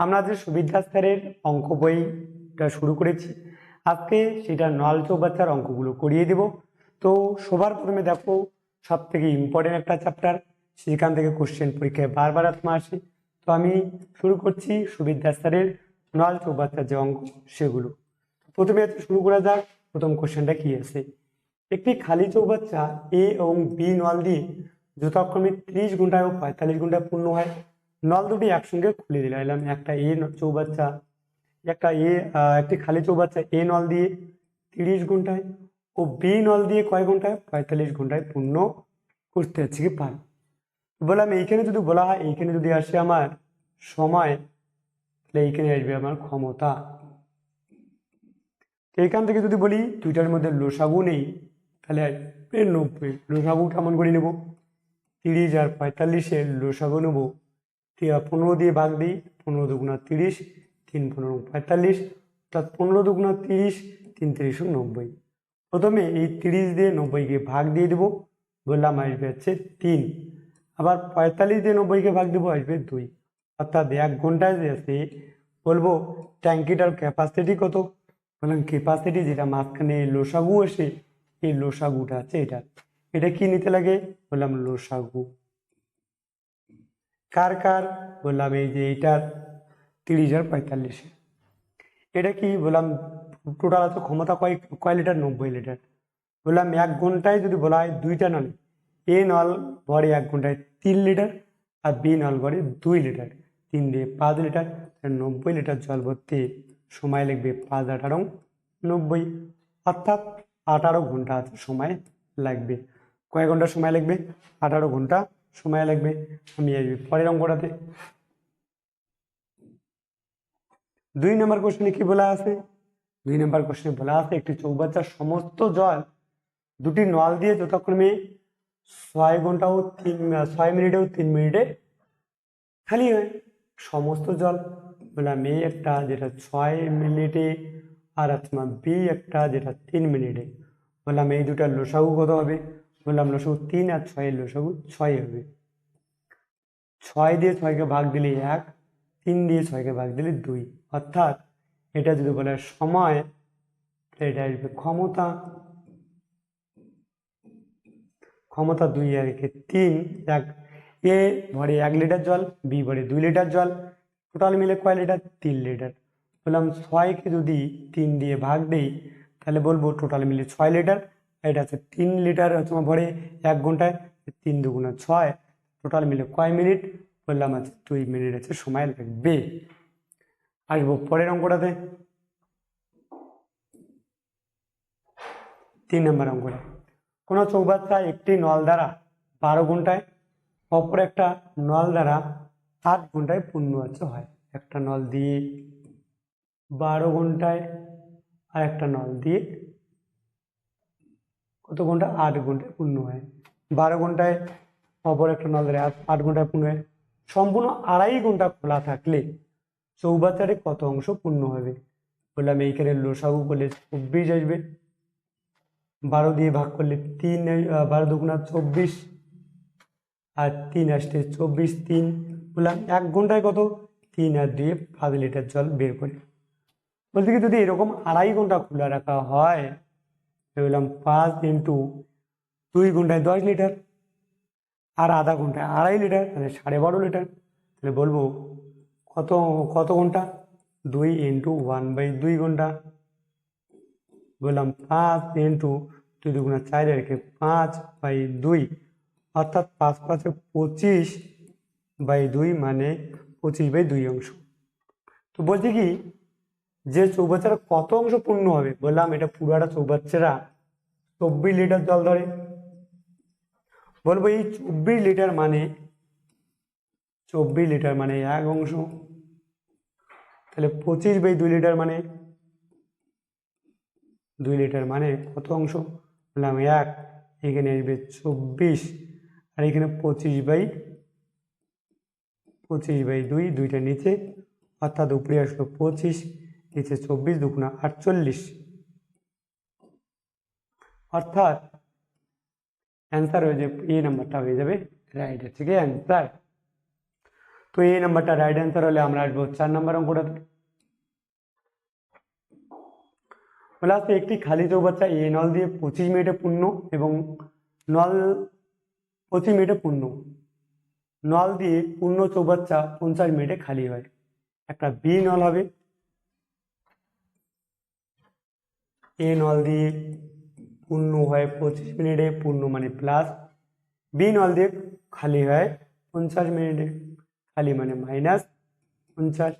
আমরা যে সুবিধা স্যারের অঙ্ক বইটা শুরু করেছি। আজকে সেটা নল চৌবাচ্চার অঙ্কগুলো করিয়ে দেব। তো সবার প্রথমে দেখো সব থেকে ইম্পর্টেন্ট একটা চ্যাপ্টার সেখান থেকে কোশ্চেন পরীক্ষায় বারবার আত্মা আসে। তো আমি শুরু করছি সুবিধা স্যারের নল চৌবাচ্চার যে অঙ্ক, সেগুলো। প্রথমে শুরু করা যাক, প্রথম কোশ্চেনটা কি আছে? একটি খালি চৌবাচ্চা এ এবং বি নল দিয়ে যথাক্রমে ত্রিশ ঘন্টায় ও পঁয়তাল্লিশ ঘন্টায় পূর্ণ হয়। নল দুটি একসঙ্গে খুলে দিলাম। একটা এ চৌবাচ্চা, একটা এ একটি খালি চৌবাচ্চা, এ নল দিয়ে তিরিশ ঘন্টায় ও বি নল দিয়ে কয় ঘন্টায়? পঁয়তাল্লিশ ঘন্টায় পূর্ণ করতে হচ্ছে কি পারে বললাম, এইখানে যদি বলা হয়, এইখানে যদি আসে আমার সময়, তাহলে এইখানে আসবে আমার ক্ষমতা। এইখান থেকে যদি বলি, দুইটার মধ্যে লোসাগু নেই, তাহলে নব্বই। লোসাগু কেমন করে নেব? তিরিশ আর পঁয়তাল্লিশের লোসাগু নেব। পনেরো দিয়ে ভাগ দিই, পনেরো দুগুণা তিরিশ, তিন পনেরো পঁয়তাল্লিশ, অর্থাৎ পনেরো দুগুণা তিরিশ, তিন তিরিশ নব্বই। প্রথমে এই তিরিশ দিয়ে নব্বইকে ভাগ দিয়ে দেবো, বললাম আসবে হচ্ছে তিন। আবার পঁয়তাল্লিশ দিয়ে নব্বইকে ভাগ দেবো, আসবে দুই। অর্থাৎ এক ঘন্টায় আছে, বলব ট্যাঙ্কিটার ক্যাপাসিটি কত? বললাম ক্যাপাসিটি যেটা মাঝখানে লোসাগু আসে, এই লোসাগুটা আছে এটা। এটা কি নিতে লাগে? বললাম লোসাগু। কার কার? বললাম, এই যে এইটার তিরিশ হাজার পঁয়তাল্লিশে। এটা কি? বললাম টোটাল আছে ক্ষমতা কয় কয় লিটার? নব্বই লিটার। বললাম, এক ঘন্টায় যদি বলা হয় দুইটা নল, এ নল ভরে এক ঘন্টায় তিন লিটার আর বি নল ভরে দুই লিটার। তিন দিয়ে পাঁচ লিটার নব্বই লিটার জল ভরতে সময় লাগবে পাঁচ, আঠারো, নব্বই। অর্থাৎ আঠারো ঘণ্টা সময় লাগবে। কয় ঘণ্টা সময় লাগবে? আঠারো ঘণ্টা সময় লাগবে। আমি আসবি পরের অঙ্কটাতে। দুই নম্বর কোশ্চেনে কি বলা আছে? দুই নম্বর কোশ্চেনে বলা আছে, একটি চৌবাচ্চার সমস্ত জল দুটি নল দিয়ে যথাক্রমে ছয় ঘণ্টা ও তিন, ছয় মিনিটে ও তিন মিনিটে খালি হয়। সমস্ত জল বললাম এ একটা যেটা ছয় মিনিটে আর তোমার বি একটা যেটা তিন মিনিটে। বললাম এই দুটার লোসাগু কত হবে? বললাম লোসাগু তিন আর ছয়ের লোসাগু ছয় হবে। ছয় দিয়ে ছয়কে ভাগ দিলে এক, তিন দিয়ে ছয়কে ভাগ দিলে দুই। অর্থাৎ এটা যদি বলে সময় এটা আসবে ক্ষমতা। ক্ষমতা দুই আর একে তিন। এক এ ভরে এক লিটার জল, বি ভরে দুই লিটার জল। টোটাল মিলে কয় লিটার? তিন লিটার। বললাম, ছয়কে যদি তিন দিয়ে ভাগ দেই, তাহলে বলব টোটাল মিলে ছয় লিটার। এটা আছে তিন লিটার, তোমার ভরে এক ঘন্টায় তিন দুগুণা ছয়। টোটাল মিলে কয় মিনিট? বললাম আছে দুই মিনিট আছে সময় লাগবে। আসব পরের অঙ্কটাতে। তিন নম্বর অঙ্কটা। কোনো চৌবাচ্চায় একটি নল দ্বারা বারো ঘন্টায়, অপর একটা নল দ্বারা আট ঘন্টায় পূর্ণ হচ্ছে হয়। একটা নল দিয়ে বারো ঘন্টায় আর একটা নল দিয়ে কত ঘণ্টা? আট ঘন্টায় পূর্ণ হয়। বারো ঘন্টায় অপর একটা দ্বারা আট- ঘন্টায় পূর্ণ হয়। সম্পূর্ণ আড়াই ঘণ্টা খোলা থাকলে চৌবাচ্চারে কত অংশ পূর্ণ হবে? বললাম, এইখানে লোসাগু করলে চব্বিশ আসবে। বারো দিয়ে ভাগ করলে তিন বারো দুগুণা চব্বিশ। আর তিন আসতে চব্বিশ তিন। বললাম, এক ঘন্টায় কত? তিন আর দুয়ে পাঁচ লিটার জল বের করে। বলতে কি, যদি এরকম আড়াই ঘণ্টা খোলা রাখা হয় বললাম পাঁচ ইন্টু দুই ঘন্টায় দশ লিটার আর আধা ঘন্টায় আড়াই লিটার, তাহলে সাড়ে বারো লিটার। তাহলে বলব কত কত ঘণ্টা? দুই ইন্টু ওয়ান বাই দুই ঘণ্টা। বললাম পাঁচ ইন্টু দুই দুগুণা চার রেখে পাঁচ বাই দুই, অর্থাৎ পাঁচ পাঁচে পঁচিশ বাই দুই মানে পঁচিশ বাই দুই অংশ। তো বলছি কি যে চৌবাচ্চারা কত অংশ পূর্ণ হবে? বললাম, এটা পুরাটা চৌবাচ্চারা চব্বিশ লিটার জল ধরে। বলব এই চব্বিশ লিটার মানে চব্বিশ লিটার মানে এক অংশ। তাহলে পঁচিশ বাই দুই লিটার মানে দুই লিটার মানে কত অংশ? বললাম এক, এখানে আসবে চব্বিশ, আর এখানে পঁচিশ বাই পঁচিশ বাই দুই, দুইটা নিচে, অর্থাৎ উপরে আসলো পঁচিশ। নিচে চব্বিশ দুগুণা আটচল্লিশ। অর্থাৎ অ্যান্সার হয়ে যাবে এই নাম্বারটা হয়ে যাবে রাইট হচ্ছে কি অ্যান্সার তো তো এই নাম্বারটা রাইট অ্যান্সার হলে আমরা আসব চার নাম্বার অঙ্কটাতে। বলে আসছে একটি খালি চৌবাচ্চা এ নল দিয়ে পঁচিশ মিনিটে পূর্ণ এবং নল পঁচিশ মিনিটে পূর্ণ। নল দিয়ে পূর্ণ চৌবাচ্চা পঞ্চাশ মিনিটে খালি হয়। একটা বি নল হবে। এ নল দিয়ে পূর্ণ হয় পঁচিশ মিনিটে, পূর্ণ মানে প্লাস বি নল দিয়ে খালি হয় পঞ্চাশ মিনিটে, খালি মানে মাইনাস পঞ্চাশ।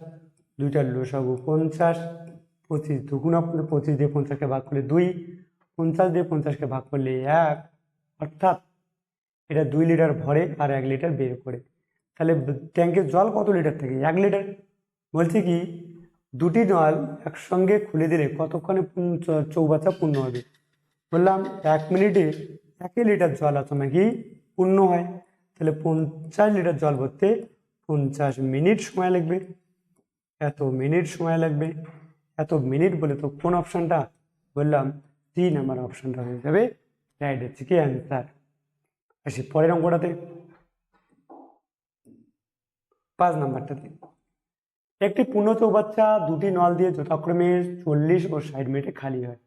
দুইটার লসাগু পঞ্চাশ, পঁচিশ দুগুণা পঁচিশ দিয়ে পঞ্চাশকে ভাগ করলে দুই, পঞ্চাশ দিয়ে পঞ্চাশকে ভাগ করলে এক। অর্থাৎ এটা দুই লিটার ভরে আর এক লিটার বের করে। তাহলে ট্যাঙ্কের জল কত লিটার থাকে? এক লিটার। বলছে কি দুটি নল একসঙ্গে খুলে দিলে কতক্ষণে পূর্ণ- চৌ- চৌবাচ্চা পূর্ণ হবে? বললাম, এক মিনিটে এক লিটার জল আছে নাকি? পূর্ণ হয়। তাহলে পঞ্চাশ লিটার জল ভরতে পঞ্চাশ মিনিট সময় লাগবে। এত মিনিট সময় লাগবে। এত মিনিট বলে তো কোন অপশানটা? বললাম, তিন নাম্বার অপশানটা হয়ে যাবে। রাইট হচ্ছে কি অ্যান্সার আসি, পরের অঙ্কটাতে। পাঁচ নাম্বারটাতে। একটি পূর্ণ চৌবাচ্চা, দুটি নল দিয়ে যথাক্রমে চল্লিশ ও ষাট মিনিটে খালি হয়।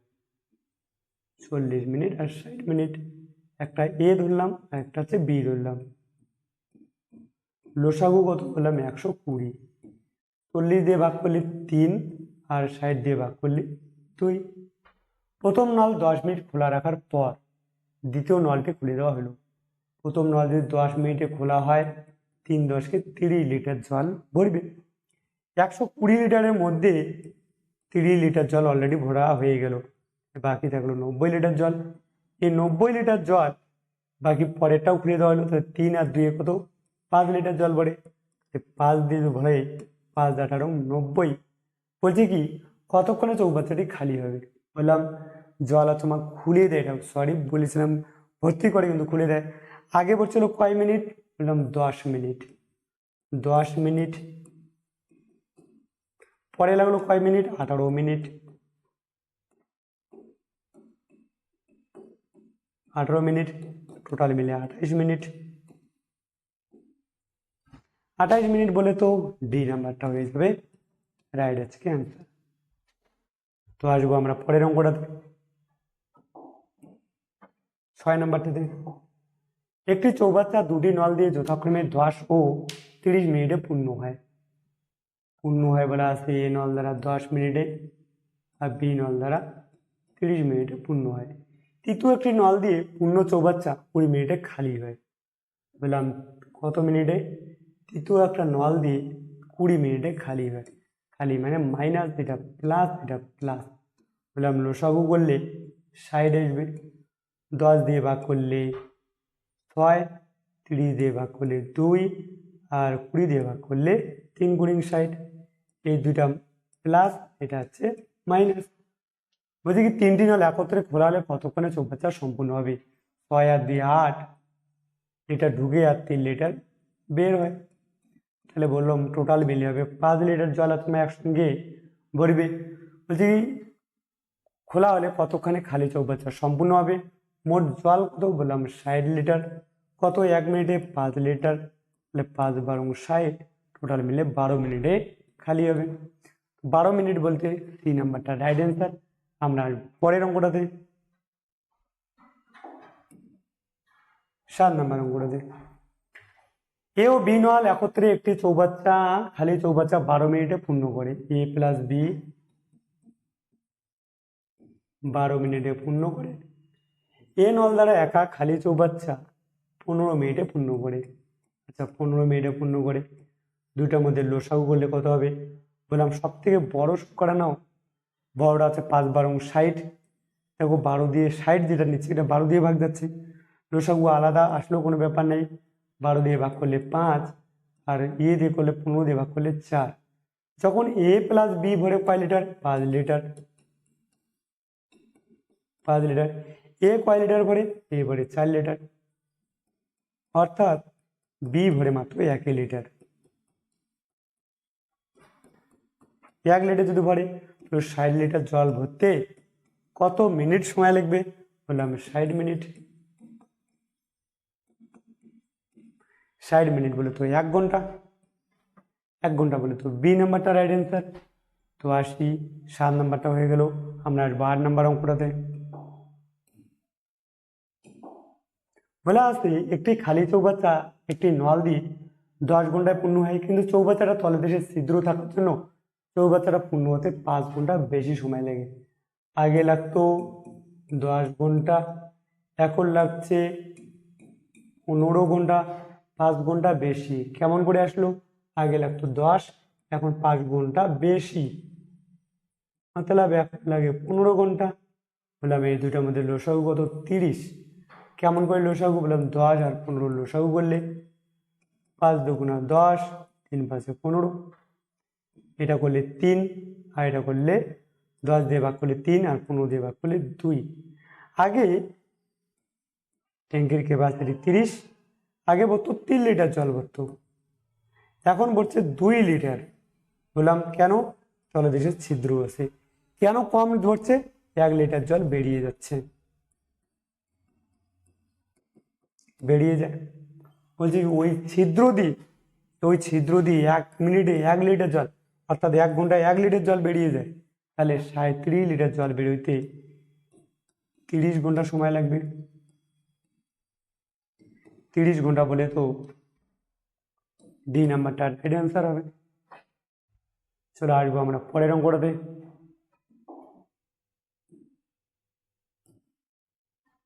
চল্লিশ মিনিট আর ষাট মিনিট। একটা এ ধরলাম, আর একটা হচ্ছে বি ধরলাম। লোসাগু কত বললাম একশো কুড়ি। চল্লিশ দিয়ে ভাগ করলি তিন আর ষাট দিয়ে ভাগ করলি দুই। প্রথম নল দশ মিনিট খোলা রাখার পর দ্বিতীয় নলটি খুলে দেওয়া হলো। প্রথম নল যদি দশ মিনিটে খোলা হয়, তিন দশকে তিরিশ লিটার জল ভরবে। একশো কুড়ি লিটারের মধ্যে তিরিশ লিটার জল অলরেডি ভরা হয়ে গেল। বাকি থাকল নব্বই লিটার জল। এই নব্বই লিটার জল বাকি পরেরটাও খুলে দেওয়া হলো তাহলে তিন আর দুয়ে কত? পাঁচ লিটার জল ভরে। পাঁচ দিয়ে ভরে পাঁচ আঠারো নব্বই। বলছে কি, কতক্ষণে চৌবাচ্চাটি খালি হবে? বললাম, জল আর তোমার খুলে দেয় এটা। সরি বলেছিলাম, ভর্তি করে কিন্তু খুলে দেয়। আগে বলছিল কয় মিনিট? বললাম দশ মিনিট। দশ মিনিট পরে লাগল কয় মিনিট? আঠারো মিনিট। আঠারো মিনিট টোটাল মিলে আঠাইশ মিনিট। আঠাইশ মিনিট বলে তো ডি নাম্বারটা হয়ে যাবে রাইট আছে কি অ্যান্সার তো আসব আমরা পরের অঙ্কটাতে। ছয় নম্বরটাতে একটি চৌবাচ্চা দুটি নল দিয়ে যথাক্রমে দশ ও তিরিশ মিনিটে পূর্ণ হয়। পূর্ণ হয় বলা আছে এ নল দ্বারা দশ মিনিটে আর বি নল দ্বারা তিরিশ মিনিটে পূর্ণ হয়। তৃতীয় একটি নল দিয়ে পূর্ণ চৌবাচ্চা কুড়ি মিনিটে খালি হয়। বললাম, কত মিনিটে? তৃতীয় একটা নল দিয়ে কুড়ি মিনিটে খালি হয়। খালি মানে মাইনাস এটা প্লাস এটা প্লাস বললাম, লসাগু করলে সাইড আসবে। দশ দিয়ে ভাগ করলে ছয়, তিরিশ দিয়ে ভাগ করলে দুই, আর কুড়ি দিয়ে ভাগ করলে তিন গুণিং ষাট। এই দুইটা প্লাস এটা হচ্ছে মাইনাস বলছি কি, তিনটি নল একত্রে খোলা হলে কতক্ষণে চৌবাচ্চা সম্পূর্ণ হবে? ছয় আর দুই আট। লিটার ঢুকে আর তিন লিটার বের হয়। তাহলে বললাম টোটাল মিলে হবে পাঁচ লিটার জল আর তুমি একসঙ্গে ভরবে। বলছি খোলা হলে কতক্ষণে খালি চৌবাচ্চা সম্পূর্ণ হবে? মোট জল কত? বললাম ষাট লিটার কত? এক মিনিটে পাঁচ লিটার তাহলে পাঁচ বারো ষাট। টোটাল মিলে বারো মিনিটে খালি হবে। বারো মিনিট বলতে তিন নাম্বারটা। রাইট অ্যান্সার আমরা পরের অঙ্কটাতে সাত নাম্বার অঙ্কটাতে। এ ও বি নল একত্রে একটি চৌবাচ্চা, খালি চৌবাচ্চা বারো মিনিটে পূর্ণ করে। এ প্লাস বি বারো মিনিটে পূর্ণ করে। এ নল দ্বারা একা, খালি চৌবাচ্চা পনেরো মিনিটে পূর্ণ করে। আচ্ছা পনেরো মিনিটে পূর্ণ করে। দুইটার মধ্যে লোসাগু করলে কত হবে? বললাম সব থেকে বড় করা নাও। বড়টা আছে পাঁচ, বারো ষাট। দেখো, বারো দিয়ে ষাট যেটা নিচ্ছে এটা বারো দিয়ে ভাগ যাচ্ছে। লোসাগু আলাদা, আসলেও কোনো ব্যাপার নেই। বারো দিয়ে ভাগ করলে পাঁচ আর এ দিয়ে করলে পনেরো দিয়ে ভাগ করলে চার। যখন এ প্লাস বি ভরে কয় লিটার? পাঁচ লিটার। পাঁচ লিটার। এ কয় লিটার ভরে? এ ভরে চার লিটার। অর্থাৎ বি ভরে মাত্র এক লিটার। এক লিটার যদি ভরে, তো ষাট লিটার জল ভরতে কত মিনিট সময় লাগবে? বললাম, ষাট মিনিট। ষাট মিনিট বলে তো এক ঘণ্টা। এক ঘণ্টা বলে তো বি নাম্বারটা রাইট অ্যান্সার তো আসি, সাত নাম্বারটা হয়ে গেল। আমরা আট নাম্বার অঙ্কটাতে। বলে আছে একটি খালি চৌবাচ্চা, একটি নল দিয়ে দশ ঘন্টায় পূর্ণ হয়, কিন্তু চৌবাচ্চাটা তলদেশে ছিদ্র থাকার জন্য চৌবাচ্চাটা পূর্ণ হতে পাঁচ ঘণ্টা বেশি সময় লাগে। আগে লাগতো দশ ঘণ্টা, এখন লাগছে পনেরো ঘণ্টা, পাঁচ ঘণ্টা বেশি। কেমন করে আসলো? আগে লাগতো দশ, এখন পাঁচ ঘণ্টা বেশি। মতলব এখন লাগে পনেরো ঘণ্টা। বললাম, এই দুইটার মধ্যে লোসাগু কত? তিরিশ। কেমন করে লোসাগু? বললাম, দশ আর পনেরো লোসাগু করলে পাঁচ দুগুণা দশ, তিন পাঁচে পনেরো। এটা করলে তিন আর এটা করলে দশ দিয়ে ভাগ করলে তিন আর পনেরো দিয়ে ভাগ করলে দুই। আগে ট্যাঙ্কের ক্যাপাসিটি তিরিশ, আগে ভরতো তিন লিটার জল ভরতো। এখন ভরছে দুই লিটার। বললাম, কেন? জলদেশের ছিদ্র আছে। কেন কম ধরছে? এক লিটার জল বেরিয়ে যাচ্ছে। বেরিয়ে যায়। বলছি, ওই ছিদ্র দিয়ে, ওই ছিদ্র দিয়ে এক মিনিটে এক লিটার জল অর্থাৎ এক ঘন্টায় এক লিটার জল বেরিয়ে যায়, তাহলে সাড়ে সাঁত্রিশ লিটার জল বেরোইতে তিরিশ ঘণ্টা সময় লাগবে। তিরিশ ঘণ্টা বলে তো ডি নাম্বারটা রাইট অ্যান্সার হবে। চলো আসব আমরা পরের অঙ্কটাতে।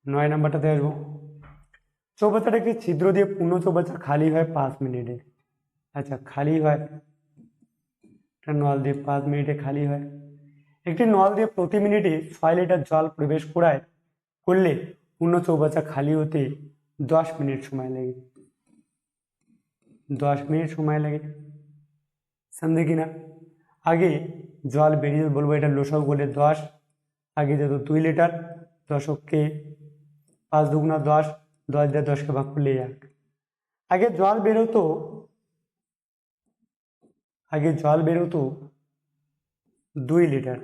নয় নাম্বারটাতে আসব। চৌবাচ্চাটাকে ছিদ্র দিয়ে পূর্ণ চৌবাচ্চা খালি হয় পাঁচ মিনিটে। আচ্ছা খালি হয় একটা নল দিয়ে পাঁচ মিনিটে খালি হয়। একটি নল দিয়ে প্রতি মিনিটে ছয় লিটার জল প্রবেশ করায় করলে পূর্ণ চৌবাচা খালি হতে দশ মিনিট সময় লাগে। দশ মিনিট সময় লাগে। সন্ধে কিনা? আগে জল বেরিয়ে বলব এটা লোসক বলে দশ। আগে যেত দুই লিটার, দশককে পাঁচ দুগুণা দশ দশ দিয়ে দশকে ভাগ করলে এক। আগে জল বেরোতো আগে জল বেরোতো দুই লিটার।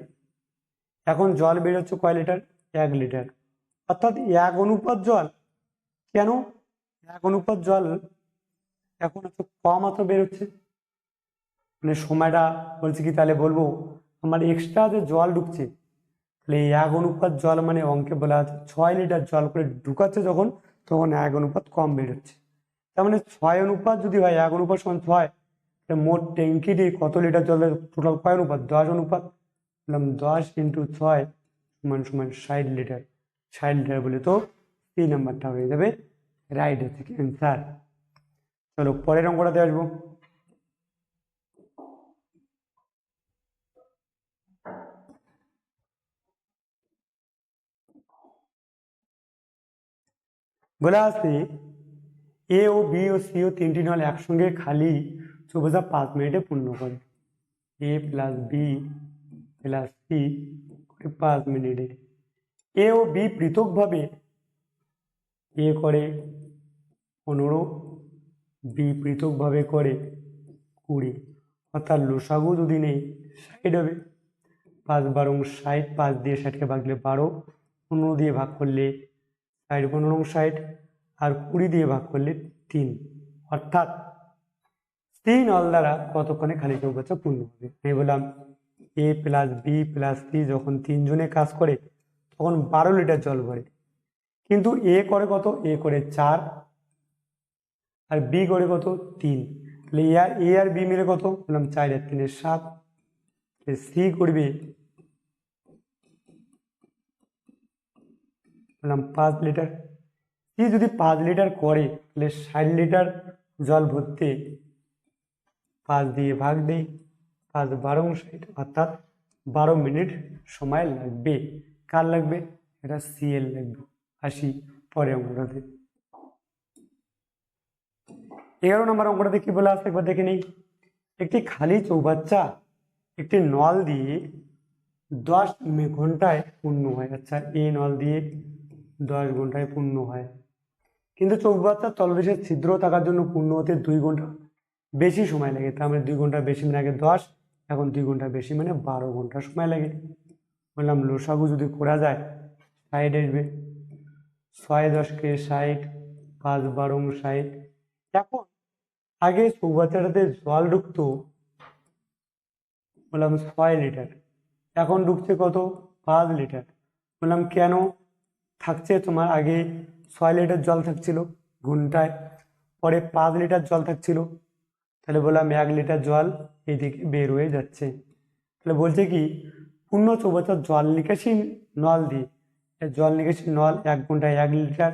এখন জল বেরোচ্ছে কয় লিটার? এক লিটার। অর্থাৎ এক অনুপাত জল। কেন? এক অনুপাত জল এখন এত কম এত বেরোচ্ছে। মানে সময়টা বলছি কি তাহলে বলব? আমার এক্সট্রা যে জল ঢুকছে, তাহলে এক অনুপাত জল মানে অঙ্কে বলা আছে ছয় লিটার জল করে ঢুকাচ্ছে যখন, তখন এক অনুপাত কম বেরোচ্ছে। তার মানে ছয় অনুপাত যদি হয়, এক অনুপাত সমান ছয় মোট ট্যাঙ্কি দিয়ে কত লিটার জলের টোটাল কয় অনুপাত? দশ অনুপাত? বললাম, দশ ইন্টু ছয় সমান সমান ষাট লিটার। ষাট লিটার বলে তো তিন নাম্বারটা হয়ে যাবে রাইট হচ্ছে অ্যান্সার চলো, পরের অঙ্কটাতে আসব। বলে আছে এ ও বি ও সি ও তিনটি নল একসঙ্গে খালি চৌবাচ্চা পাঁচ মিনিটে পূর্ণ করে। A plus B plus C করে পাঁচ মিনিটে। এ ও বি পৃথকভাবে এ করে পনেরো বি পৃথকভাবে করে কুড়ি। অর্থাৎ লোসাগু যদি নেই, ষাট হবে। পাঁচ বারো ষাট, পাঁচ দিয়ে ষাটকে ভাগলে বারো, পনেরো দিয়ে ভাগ করলে ষাট, পনেরো ষাট, আর কুড়ি দিয়ে ভাগ করলে তিন। অর্থাৎ তিন অল দ্বারা কতক্ষণে খালি চৌবাচ্চা পূর্ণ হবে? আমি বললাম A plus B plus C যখন তিনজনে কাজ করে, তখন বারো লিটার জল ভরে। কিন্তু এ করে কত? এ করে চার। আর বি করে কত? তিন। তাহলে এ আর এ আর বি মিলে কত? বললাম, চার আর তিনের সাত। সি করবে, বললাম, পাঁচ লিটার। সি যদি পাঁচ লিটার করে, তাহলে ষাট লিটার জল ভরতে পাঁচ দিয়ে ভাগ দেই, পাঁচ বারো ষাট অর্থাৎ বারো মিনিট সময় লাগবে। কার লাগবে? এটা সিএল লাগবে। আসি পরে অঙ্কটাতে। এগারো নম্বর অঙ্কটাতে কি বলে আসছে একবার দেখে নেই। একটি খালি চৌবাচ্চা একটি নল দিয়ে দশ ঘন্টায় পূর্ণ হয়। আচ্ছা এই নল দিয়ে দশ ঘন্টায় পূর্ণ হয়। কিন্তু চৌবাচ্চার তলদেশের ছিদ্র থাকার জন্য পূর্ণ হতে দুই ঘণ্টা বেশি সময় লাগে। তার মানে দুই ঘণ্টা বেশি মানে আগে দশ, এখন দুই ঘণ্টা বেশি মানে বারো ঘণ্টা সময় লাগে। বললাম, লোসাগু যদি করা যায়, ষাট আসবে। ছয় দশকে ষাট, পাঁচ বারো ষাট। এখন আগে চৌবাচ্চাটাতে জল ঢুকতো, বললাম ছয় লিটার। এখন ঢুকছে কত? পাঁচ লিটার। বললাম, কেন? থাকছে তোমার আগে ছয় লিটার জল থাকছিল ঘন্টায়, পরে পাঁচ লিটার জল থাকছিল। তাহলে বললাম এক লিটার জল এদিকে বের হয়ে যাচ্ছে। তাহলে বলছে কি, পূর্ণ চৌবাচ্চার জল নিকাশি নল দিয়ে। জল নিকাশি নল এক ঘন্টায় এক লিটার,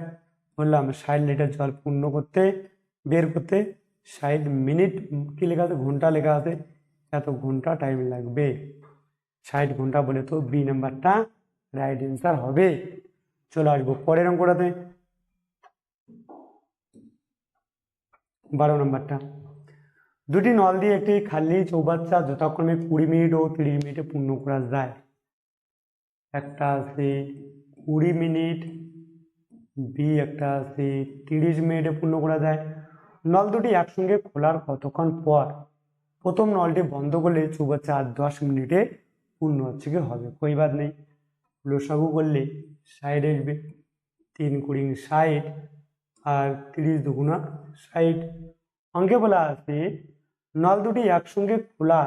বললাম ষাট লিটার জল পূর্ণ করতে, বের করতে ষাট মিনিট কি লেখা আছে? ঘণ্টা লেখা আছে। এত ঘণ্টা টাইম লাগবে। ষাট ঘণ্টা বলে তো বি নাম্বারটা রাইট অ্যান্সার হবে। চলে আসব পরের অঙ্কটাতে। বারো নম্বরটা দুটি নল দিয়ে একটি খালি চৌবাচ্চা যথাক্রমে কুড়ি মিনিট ও তিরিশ মিনিটে পূর্ণ করা যায়। একটা আছে কুড়ি মিনিট বি একটা আছে তিরিশ মিনিটে পূর্ণ করা যায়। নল দুটি একসঙ্গে খোলার কতক্ষণ পর প্রথম নলটি বন্ধ করলে চৌবাচ্চা আর দশ মিনিটে পূর্ণ হচ্ছে কি হবে? কই বাদ নেই। লসাগু করলে ষাট আসবে, তিন কুড়ি ষাট আর তিরিশ দুগুণা ষাট। অঙ্কে বলা আছে নল দুটি একসঙ্গে খোলা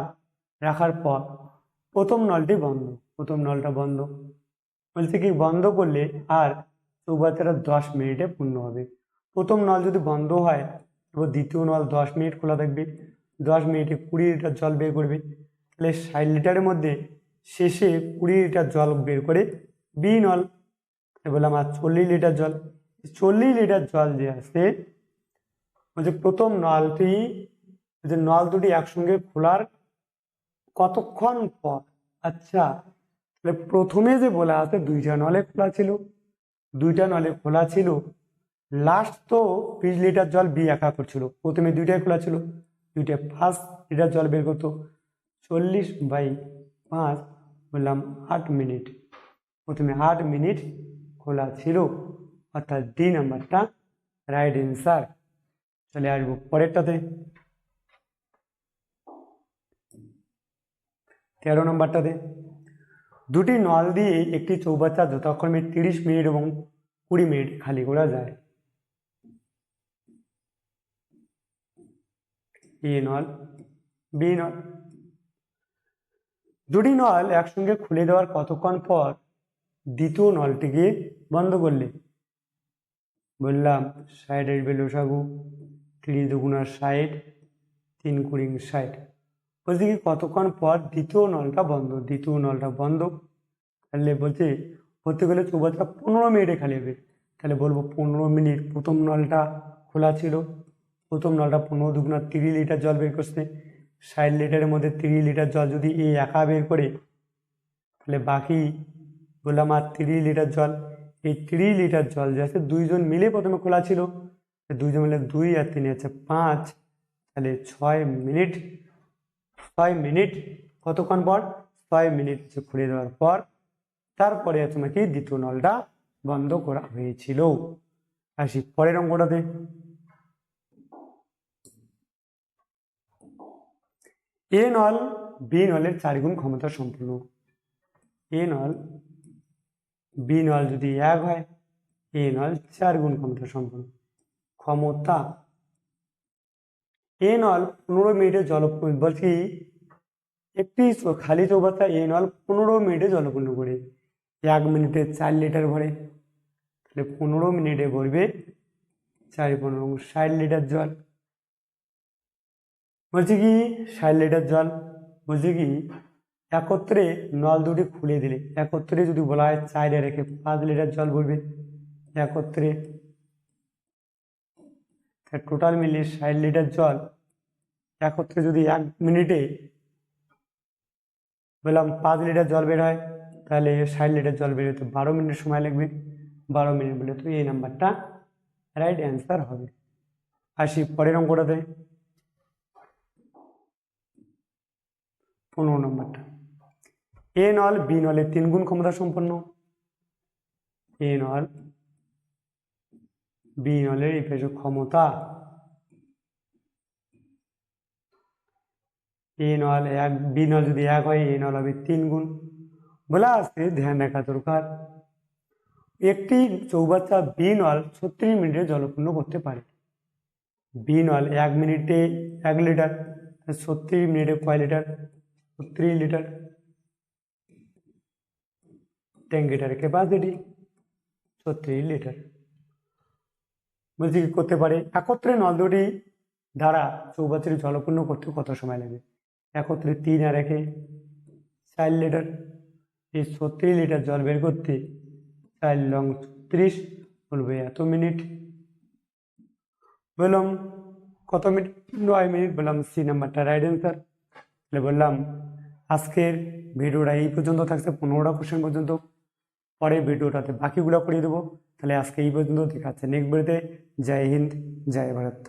রাখার পর প্রথম নলটি বন্ধ, প্রথম নলটা বন্ধ। বলছে কি বন্ধ করলে আর চৌবাচ্চাটা দশ মিনিটে পূর্ণ হবে। প্রথম নল যদি বন্ধ হয়, তবে দ্বিতীয় নল দশ মিনিট খোলা থাকবে। দশ মিনিটে কুড়ি লিটার জল বের করবে। তাহলে ষাট লিটারের মধ্যে শেষে কুড়ি লিটার জল বের করে বি নল বললাম আর চল্লিশ লিটার জল। চল্লিশ লিটার জল যে আছে বলছে প্রথম নলটি যে নল দুটি একসঙ্গে খোলার কতক্ষণ পর? আচ্ছা তাহলে প্রথমে যে বলা আছে, দুইটা নলে খোলা ছিল, দুইটা নলে খোলা ছিল। লাস্ট তো বিশ লিটার জল বি একা করছিল। প্রথমে দুইটাই খোলা ছিল। দুইটা ফার্স্ট লিটার জল বের করতো। চল্লিশ বাই পাঁচ বললাম আট মিনিট। প্রথমে আট মিনিট খোলা ছিল। অর্থাৎ ডি নাম্বারটা রাইট অ্যান্সার চলে আসব পরেরটাতে। তেরো নম্বরটাতে দুটি নল দিয়ে একটি চৌবাচ্চা যথাক্রমে তিরিশ মিনিট এবং কুড়ি মিনিট খালি করা যায়। এ নল, বি নল। দুটি নল একসঙ্গে খুলে দেওয়ার কতক্ষণ পর দ্বিতীয় নলটিকে বন্ধ করলে? বললাম, ষাট আসবে লোসাগু তিরিশ দুগুণার ষাট, তিন কুড়ি ষাট। বলছি কি কতক্ষণ পর দ্বিতীয় নলটা বন্ধ? দ্বিতীয় নলটা বন্ধ। তাহলে বলছে হতে গেলে চৌবাচ্চা পনেরো মিনিটে খালি হবে। তাহলে বলব পনেরো মিনিট। প্রথম নলটা খোলা ছিল। প্রথম নলটা পনেরো দুগুণা তিরিশ লিটার জল বের করছে। ষাট লিটারের মধ্যে তিরিশ লিটার জল যদি এই একা বের করে, তাহলে বাকি বললাম আর তিরিশ লিটার জল। এই তিরিশ লিটার জল যে আছে দুইজন মিলে প্রথমে খোলা ছিল। দুইজন মিলে দুই আর তিন আছে পাঁচ। তাহলে ছয় মিনিট ছয় মিনিট, কতক্ষণ পর? ছয় মিনিট খুলে দেওয়ার পর তারপরে তোমাকে দ্বিতীয় নলটা বন্ধ করা হয়েছিল। আসি পরের অঙ্কটাতে। এ নল, বি নলের চার গুণ ক্ষমতা সম্পূর্ণ। এ নল, বি নল যদি এক হয়, এ নল চার গুণ ক্ষমতা সম্পূর্ণ। ক্ষমতা এ নল পনেরো মিনিটে জল বলছি একটি খালি চৌবাচ্চা এ নল পনেরো মিনিটে জলপূর্ণ করে, এক মিনিটে চার লিটার ভরে, তাহলে পনেরো মিনিটে ভরবে চার পনেরো, ষাট লিটার জল। বলছি কি, ষাট লিটার জল? বলছি কি, একত্রে নল দুটি খুলে দিলে, একত্রে যদি বলা হয় চাইরে রেখে পাঁচ লিটার জল ভরবে, একত্রে টোটাল মিলিয়ে ষাট লিটার জল একত্রে যদি এক মিনিটে বললাম পাঁচ লিটার জল বের হয়, তাহলে ষাট লিটার জল বের হতে বারো মিনিট সময় লাগবে। বারো মিনিট বলে তো এই নাম্বারটা রাইট অ্যান্সার হবে। আসি পরের অঙ্কটাতে। পনেরো নম্বরটা। এ নল বি নলের তিন গুণ ক্ষমতা সম্পন্ন। এ নল বি নলের ইফেজ ক্ষমতা। এ নল এক বি নল যদি এক হয়, এ নল হবে তিন গুণ। বলে আসছে ধ্যান রাখা দরকার। একটি চৌবাচ্চা বি নল ছত্রিশ মিনিটে জলপূর্ণ করতে পারে। বি নল এক মিনিটে এক লিটার ছত্রিশ মিনিটে কয় লিটার? ছত্রিশ লিটার। ট্যাঙ্কিটার ক্যাপাসিটি ছত্রিশ লিটার। বলছি কি করতে পারে। একত্রে নল দুটি দ্বারা চৌবাচ্চাটি জলপূর্ণ করতে কত সময় লাগে? একত্রে তিন আর একে চার লিটার। এই ছত্রিশ লিটার জল বের করতে চার লং ছত্রিশ বলবে এত মিনিট। বললাম, কত মিনিট? নয় মিনিট। বললাম, সি নাম্বারটা রাইট অ্যান্সার তাহলে বললাম, আজকের ভিডিওটা এই পর্যন্ত থাকছে, পনেরোটা কোশ্চেন পর্যন্ত। পরে ভিডিওটাতে বাকিগুলো করিয়ে দেবো। তাহলে আজকে এই পর্যন্ত দেখাচ্ছে নেক্সট ভিডিওতে জয় হিন্দ জয় ভারত।